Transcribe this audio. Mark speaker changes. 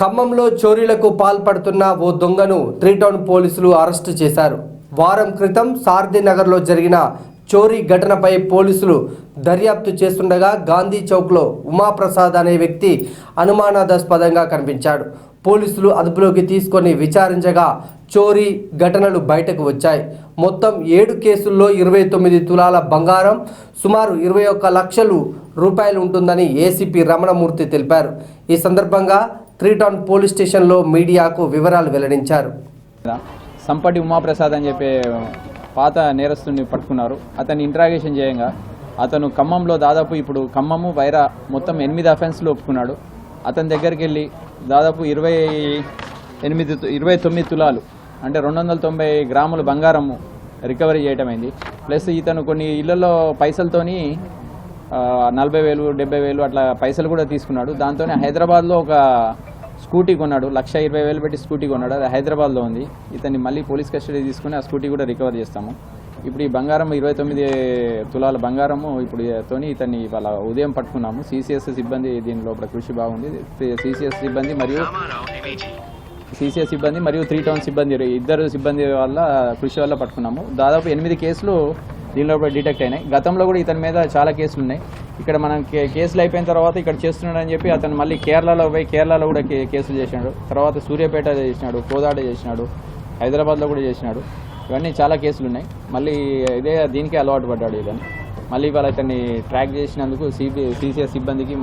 Speaker 1: ఖమ్మంలో చోరీలకు పాల్పడుతున్న ఓ దొంగను త్రీటౌన్ పోలీసులు అరెస్టు చేశారు. వారం క్రితం సారథి నగర్లో జరిగిన చోరీ ఘటనపై పోలీసులు దర్యాప్తు చేస్తుండగా గాంధీ చౌక్లో ఉమాప్రసాద్ అనే వ్యక్తి అనుమానాస్పదంగా కనిపించాడు. పోలీసులు అదుపులోకి తీసుకొని విచారించగా చోరీ ఘటనలు బయటకు వచ్చాయి. మొత్తం ఏడు కేసుల్లో ఇరవై తొమ్మిది తులాల బంగారం సుమారు ఇరవై ఒక్క లక్షలు రూపాయలు ఉంటుందని ఏసీపీ రమణమూర్తి తెలిపారు. ఈ సందర్భంగా త్రీటౌన్ పోలీస్ స్టేషన్లో మీడియాకు వివరాలు వెల్లడించారు.
Speaker 2: సంపటి ఉమాప్రసాద్ అని చెప్పే పాత నేరస్తుని పట్టుకున్నారు. అతన్ని ఇంట్రాగేషన్ చేయంగా. అతను ఖమ్మంలో దాదాపు ఇప్పుడు ఖమ్మము వైరా మొత్తం ఎనిమిది అఫెన్స్లు ఒప్పుకున్నాడు. అతని దగ్గరికి వెళ్ళి దాదాపు ఇరవై ఎనిమిది ఇరవై తొమ్మిది తులాలు అంటే రెండు వందల తొంభై గ్రాముల బంగారము రికవరీ చేయటమైంది. ప్లస్ ఇతను కొన్ని ఇళ్ళలో పైసలతోని నలభై వేలు డెబ్బై వేలు అట్లా పైసలు కూడా తీసుకున్నాడు. దాంతోనే హైదరాబాద్లో ఒక స్కూటీ కొన్నాడు. లక్ష ఇరవై వేలు పెట్టి స్కూటీ కొన్నాడు. అది హైదరాబాద్లో ఉంది. ఇతన్ని మళ్ళీ పోలీస్ కస్టడీ తీసుకుని ఆ స్కూటీ కూడా రికవర్ చేస్తాము. ఇప్పుడు ఈ బంగారం ఇరవై తొమ్మిది తులాల బంగారము ఇప్పుడు తోని ఇతన్ని ఇవాళ ఉదయం పట్టుకున్నాము. సిసిఎస్ సిబ్బంది దీని లోపల కృషి బాగుంది. సిసిఎస్ సిబ్బంది మరియు సిసిఎస్ సిబ్బంది మరియు త్రీ టౌన్ సిబ్బంది ఇద్దరు సిబ్బంది వల్ల కృషి వల్ల పట్టుకున్నాము. దాదాపు ఎనిమిది కేసులు దీని లోపల డిటెక్ట్ అయినాయి. గతంలో కూడా ఇతని మీద చాలా కేసులు ఉన్నాయి. ఇక్కడ మనం కే- కేసులు అయిపోయిన తర్వాత ఇక్కడ చేస్తున్నాడని చెప్పి అతను మళ్ళీ కేరళలో పోయి కేరళలో కూడా కే- కేసులు చేసినాడు తర్వాత సూర్యాపేట చేసినాడు కోదాడ చేసినాడు హైదరాబాద్లో కూడా చేసినాడు ఇవన్నీ చాలా కేసులు ఉన్నాయి మళ్ళీ ఇదే దీనికే అలవాటు పడ్డాడు ఇతను మళ్ళీ వాళ్ళు అతన్ని ట్రాక్ చేసినందుకు సిబి సిసిఎస్ సిబ్బందికి